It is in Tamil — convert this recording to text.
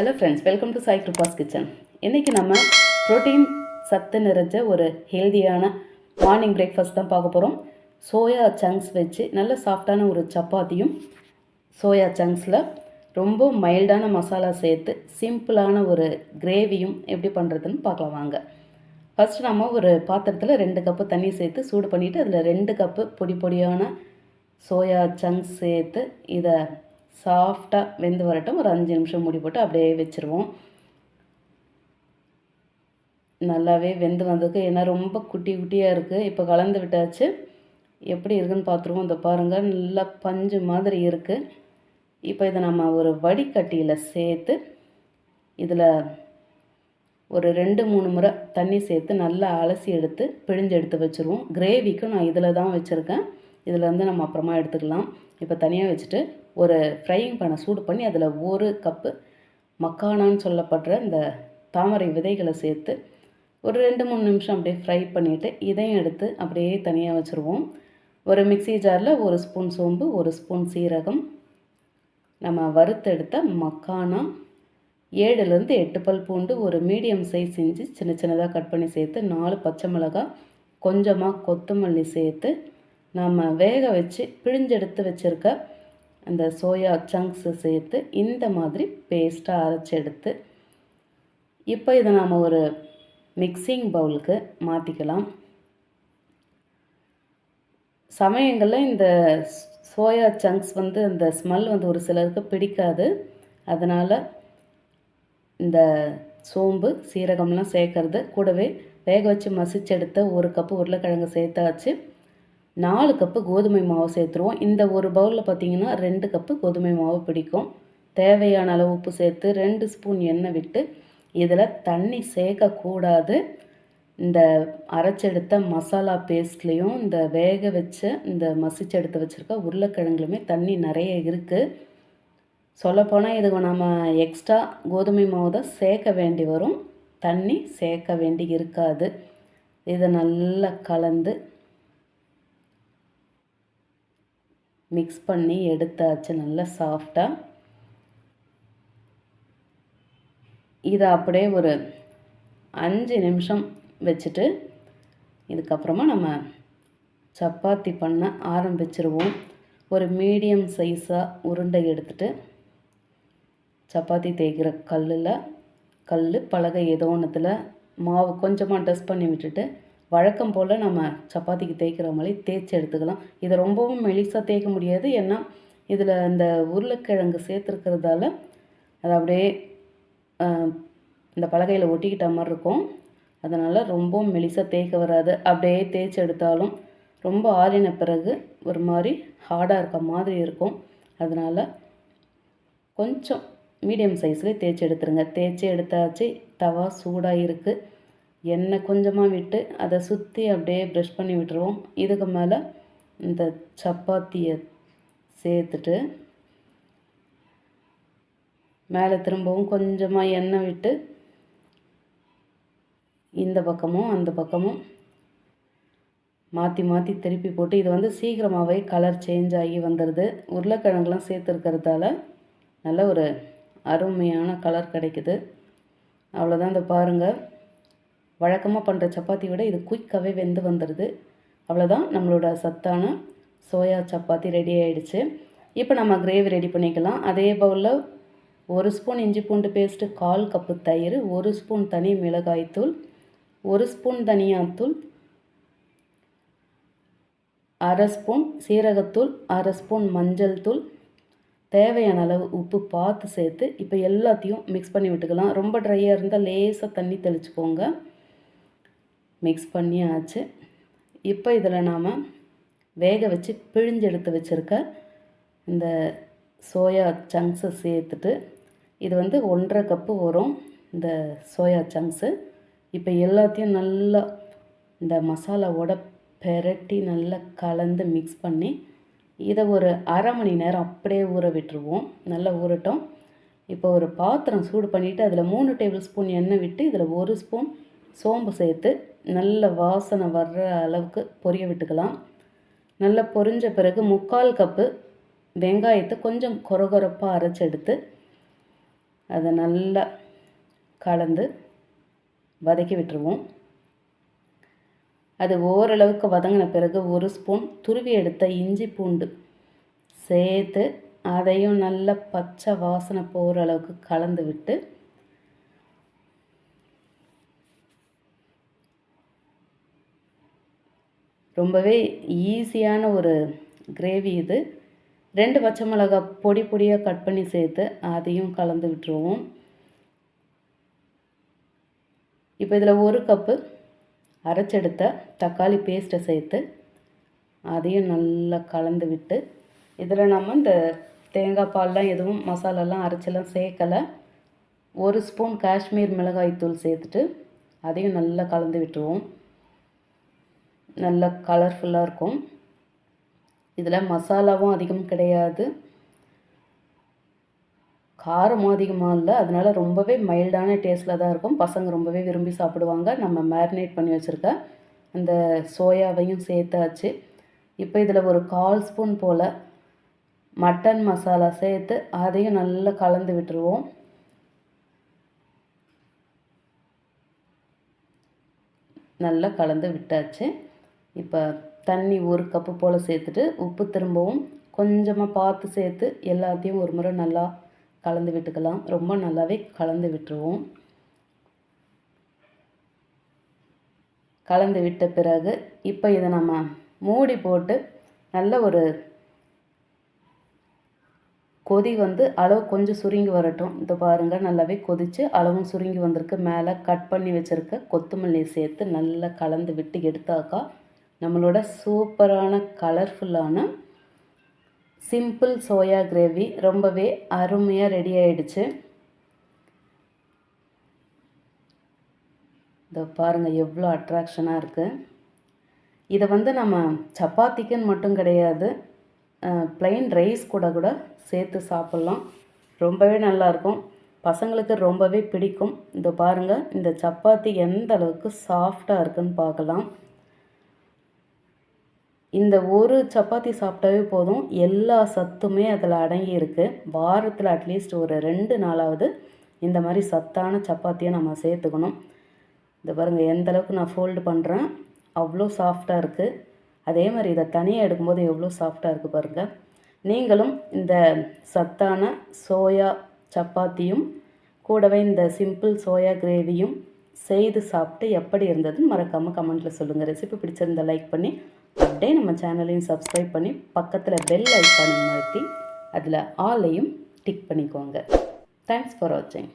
Hello friends welcome to Sai Kripa's kitchen இன்றைக்கி நம்ம ப்ரோட்டீன் சத்து நிறைஞ்ச ஒரு ஹெல்தியான மார்னிங் பிரேக்ஃபாஸ்ட் தான் பார்க்க போகிறோம் சோயா சங்க்ஸ் வச்சு நல்ல சாஃப்டான ஒரு சப்பாத்தியும் சோயா சங்க்ஸில் ரொம்ப மைல்டான மசாலா சேர்த்து சிம்பிளான ஒரு கிரேவியும் எப்படி பண்ணுறதுன்னு பார்க்கலாம் வாங்க. ஃபஸ்ட்டு நம்ம ஒரு பாத்திரத்தில் ரெண்டு கப்பு தண்ணி சேர்த்து சூடு பண்ணிவிட்டு அதில் ரெண்டு கப்பு பொடி பொடியான சோயா சங்க்ஸ் சேர்த்து இதை சாஃப்டாக வெந்து வரட்டும். ஒரு அஞ்சு நிமிஷம் மூடி போட்டு அப்படியே வச்சுருவோம். நல்லாவே வெந்து வந்ததுக்கு ஏன்னா ரொம்ப குட்டி குட்டியாக இருக்குது இப்போ கலந்து விட்டாச்சு. எப்படி இருக்குன்னு பார்த்துருவோம். இந்த பாருங்கள் நல்லா பஞ்சு மாதிரி இருக்குது இப்போ இதை நம்ம ஒரு வடிகட்டியில் சேர்த்து இதில் ஒரு ரெண்டு மூணு முறை தண்ணி சேர்த்து நல்லா அலசி எடுத்து பிழிஞ்சு எடுத்து வச்சுருவோம். கிரேவிக்கும் நான் இதில் தான் வச்சுருக்கேன். இதிலேருந்து நம்ம அப்புறமா எடுத்துக்கலாம். இப்போ தனியாக வச்சுட்டு ஒரு ஃப்ரையிங் பண்ண சூடு பண்ணி அதில் ஒரு கப்பு மக்கானான்னு சொல்லப்படுற இந்த தாமரை விதைகளை சேர்த்து ஒரு ரெண்டு மூணு நிமிஷம் அப்படியே ஃப்ரை பண்ணிவிட்டு இதையும் எடுத்து அப்படியே தனியாக வச்சுருவோம். ஒரு மிக்ஸி ஜாரில் ஒரு ஸ்பூன் சோம்பு ஒரு ஸ்பூன் சீரகம். நம்ம வறுத்தெடுத்த மக்கானா ஏழுலேருந்து எட்டு பல் பூண்டு ஒரு மீடியம் சைஸ் செஞ்சு சின்ன சின்னதாக கட் பண்ணி சேர்த்து நாலு பச்சை மிளகாய் கொஞ்சமாக கொத்தமல்லி சேர்த்து நம்ம வேக வச்சு பிழிஞ்செடுத்து வச்சுருக்க அந்த சோயா சங்க்ஸை சேர்த்து இந்த மாதிரி பேஸ்ட்டாக அரைச்சி எடுத்து இப்போ இதை நாம் ஒரு மிக்சிங் பவுலுக்கு மாற்றிக்கலாம் சமயங்களில் இந்த சோயா சங்க்ஸ் வந்து இந்த ஸ்மெல் வந்து ஒரு சிலருக்கு பிடிக்காது. அதனால் இந்த சோம்பு சீரகம்லாம் சேர்க்கறது கூடவே வேக வச்சு மசிச்செடுத்த ஒரு கப்பு உருளைக்கிழங்கு சேர்த்தாச்சு. நாலு கப்பு கோதுமை மாவு சேர்த்துருவோம். இந்த ஒரு பவுலில் பார்த்திங்கன்னா ரெண்டு கப்பு கோதுமை மாவு பிடிக்கும். தேவையான அளவு உப்பு சேர்த்து ரெண்டு ஸ்பூன் எண்ணெய் விட்டு இதில் தண்ணி சேர்க்கக்கூடாது. இந்த அரைச்செடுத்த மசாலா பேஸ்ட்லேயும் இந்த வேக வச்ச இந்த மசிச்செடுத்து வச்சுருக்க உருளைக்கிழங்குலையுமே தண்ணி நிறைய இருக்குது சொல்லப்போனால் இது நம்ம எக்ஸ்ட்ரா கோதுமை மாவு தான் சேர்க்க வேண்டி வரும். தண்ணி சேர்க்க வேண்டி இருக்காது. இதை நல்லா கலந்து மிக்ஸ் பண்ணி எடுத்தாச்சு நல்லா சாஃப்டாக இதை அப்படியே ஒரு அஞ்சு நிமிஷம் வச்சுட்டு இதுக்கப்புறமா நம்ம சப்பாத்தி பண்ண ஆரம்பிச்சிருவோம். ஒரு மீடியம் சைஸாக உருண்டை எடுத்துட்டு சப்பாத்தி தேய்க்கிற கல்லில் கல் பலகை ஏதோ ஒன்றுத்தில் மாவு கொஞ்சமாக டஸ்ட் பண்ணி விட்டுட்டு வழக்கம் போல் நம்ம சப்பாத்திக்கு தேய்க்கிற மாதிரி தேய்ச்சி எடுத்துக்கலாம். இதை ரொம்பவும் மெலிசாக தேய்க்க முடியாது. ஏன்னா இதில் அந்த உருளைக்கிழங்கு சேர்த்துருக்கிறதால அது அப்படியே இந்த பலகையில் ஒட்டிக்கிட்ட மாதிரி இருக்கும். அதனால் ரொம்பவும் மெலிசாக தேய்க்க வராது. அப்படியே தேய்ச்சி எடுத்தாலும் ரொம்ப ஆறின பிறகு ஒரு மாதிரி ஹார்டாக இருக்க மாதிரி இருக்கும். அதனால் கொஞ்சம் மீடியம் சைஸ்லேயே தேய்ச்சி எடுத்துருங்க. தேய்ச்சி எடுத்தாச்சு தவா சூடாக இருக்குது எண்ணெய் கொஞ்சமாக விட்டு அதை சுற்றி அப்படியே ப்ரெஷ் பண்ணி விட்டுருவோம். இதுக்கு மேலே இந்த சப்பாத்தியை சேர்த்துட்டு மேலே திரும்பவும் கொஞ்சமாக எண்ணெய் விட்டு இந்த பக்கமும் அந்த பக்கமும் மாற்றி மாற்றி திருப்பி போட்டு இது வந்து சீக்கிரமாகவே கலர் சேஞ்ச் ஆகி வந்துடுது உருளைக்கிழங்குலாம் சேர்த்துருக்கிறதால நல்ல ஒரு அருமையான கலர் கிடைக்குது. அவ்வளோதான் இந்த பாருங்கள் வழக்கமாக பண்ணுற சப்பாத்தி விட இது குயிக்காகவே வெந்து வந்துடுது அவ்வளோதான் நம்மளோட சத்தான சோயா சப்பாத்தி ரெடி ஆகிடுச்சு இப்போ நம்ம கிரேவி ரெடி பண்ணிக்கலாம். அதே பவுலில் ஒரு ஸ்பூன் இஞ்சி பூண்டு பேஸ்ட்டு கால் கப்பு தயிர் ஒரு ஸ்பூன் தனி மிளகாய்த்தூள் ஒரு ஸ்பூன் தனியாத்தூள் அரை ஸ்பூன் சீரகத்தூள் அரை ஸ்பூன் மஞ்சள் தூள். தேவையான அளவு உப்பு பார்த்து சேர்த்து இப்போ எல்லாத்தையும் மிக்ஸ் பண்ணி விட்டுக்கலாம். ரொம்ப ட்ரையாக இருந்தால் லேசாக தண்ணி தெளிச்சுக்கோங்க. மிக்ஸ் பண்ணி ஆச்சு இப்போ இதில் நாம் வேக வச்சு பிழிஞ்சு எடுத்து வச்சுருக்க இந்த சோயா சங்க்ஸை சேர்த்துட்டு இது வந்து ஒன்றரை கப்பு வரும் இந்த சோயா சங்க்ஸு இப்போ எல்லாத்தையும் நல்லா இந்த மசாலாவோட பெரட்டி நல்லா கலந்து மிக்ஸ் பண்ணி இதை ஒரு அரை மணி நேரம் அப்படியே ஊற விட்டுருவோம். நல்லா ஊறட்டும். இப்போ ஒரு பாத்திரம் சூடு பண்ணிவிட்டு அதில் மூணு டேபிள் ஸ்பூன் எண்ணெய் விட்டு இதில் ஒரு ஸ்பூன் சோம்பு சேர்த்து நல்ல வாசனை வர்ற அளவுக்கு பொரிய விட்டுக்கலாம். நல்லா பொரிஞ்ச பிறகு முக்கால் கப்பு வெங்காயத்தை கொஞ்சம் கொரகொரப்பாக அரைச்செடுத்து அதை நல்லா கலந்து வதக்கி விட்டுருவோம். அது ஓரளவுக்கு வதங்கின பிறகு ஒரு ஸ்பூன் துருவி எடுத்த இஞ்சி பூண்டு சேர்த்து அதையும் நல்ல பச்சை வாசனை போகிற அளவுக்கு கலந்து விட்டு ரொம்பவே ஈஸியான ஒரு கிரேவி இது. ரெண்டு பச்சை மிளகாய் பொடி பொடியாக கட் பண்ணி சேர்த்து அதையும் கலந்து விட்டுருவோம். இப்போ இதில் ஒரு கப்பு அரைச்செடுத்த தக்காளி பேஸ்ட்டை சேர்த்து அதையும் நல்லா கலந்து விட்டு இதில் நம்ம இந்த தேங்காய் பால்லாம் எதுவும் மசாலாலாம் அரைச்செல்லாம் சேர்க்கலை. ஒரு ஸ்பூன் காஷ்மீர் மிளகாய் தூள் சேர்த்துட்டு அதையும் நல்லா கலந்து விட்டுருவோம். நல்ல கலர்ஃபுல்லாக இருக்கும். இதில் மசாலாவும் அதிகம் கிடையாது. காரமும் அதிகமாக இல்லை. அதனால் ரொம்பவே மைல்டான டேஸ்ட்டில் தான் இருக்கும். பசங்க ரொம்பவே விரும்பி சாப்பிடுவாங்க. நம்ம மேரினேட் பண்ணி வச்சுருக்க அந்த சோயாவையும் சேர்த்தாச்சு. இப்போ இதில் ஒரு கால் ஸ்பூன் போல் மட்டன் மசாலா சேர்த்து அதையும் நல்லா கலந்து விட்டுருவோம். நல்லா கலந்து விட்டாச்சு. இப்போ தண்ணி ஒரு கப்பு போல் சேர்த்துட்டு உப்பு திரும்பவும் கொஞ்சமாக பார்த்து சேர்த்து எல்லாத்தையும் ஒரு முறை நல்லா கலந்து விட்டுக்கலாம். ரொம்ப நல்லாவே கலந்து விட்டுருவோம். கலந்து விட்ட பிறகு இப்போ இதை நம்ம மூடி போட்டு நல்ல ஒரு கொதி வந்து அளவு கொஞ்சம் சுருங்கி வரட்டும். இந்த பாருங்கள் நல்லாவே கொதித்து அளவும் சுருங்கி வந்திருக்கு. மேலே கட் பண்ணி வச்சுருக்க கொத்தமல்லி சேர்த்து நல்லா கலந்து விட்டு எடுத்தாக்கா நம்மளோட சூப்பரான கலர்ஃபுல்லான சிம்பிள் சோயா கிரேவி ரொம்பவே அருமையாக ரெடி ஆயிடுச்சு. இதை பாருங்கள் எவ்வளோ அட்ராக்ஷனாக இருக்குது இதை வந்து நம்ம சப்பாத்திக்குன்னு மட்டும் கிடையாது ப்ளைன் ரைஸ் கூட கூட சேர்த்து சாப்பிட்லாம். ரொம்பவே நல்லாயிருக்கும் பசங்களுக்கு ரொம்பவே பிடிக்கும். இந்த பாருங்கள் இந்த சப்பாத்தி எந்த அளவுக்கு சாஃப்டாக இருக்குன்னு பார்க்கலாம். இந்த ஒரு சப்பாத்தி சாப்பிட்டாவே போதும். எல்லா சத்துமே அதில் அடங்கி இருக்குது வாரத்தில் அட்லீஸ்ட் ஒரு ரெண்டு நாளாவது இந்த மாதிரி சத்தான சப்பாத்தியை நம்ம சேர்த்துக்கணும். இந்த பாருங்கள் எந்த அளவுக்கு நான் ஃபோல்டு பண்ணுறேன் அவ்வளோ சாஃப்டாக இருக்குது அதே மாதிரி இதை தனியாக எடுக்கும்போது எவ்வளோ சாஃப்டாக இருக்குது பாருங்கள் நீங்களும் இந்த சத்தான சோயா சப்பாத்தியும் கூடவே இந்த சிம்பிள் சோயா கிரேவியும் செய்து சாப்பிட்டு எப்படி இருந்ததுன்னு மறக்காமல் கமெண்ட்டில் சொல்லுங்கள் ரெசிபி பிடிச்சிருந்தா லைக் பண்ணி அப்படியே நம்ம சேனலையும் சப்ஸ்கிரைப் பண்ணி பக்கத்தில் பெல் ஐக்கானை மாற்றி அதில் ஆலையும் டிக் பண்ணிக்கோங்க. தேங்க்ஸ் ஃபார் வாட்சிங்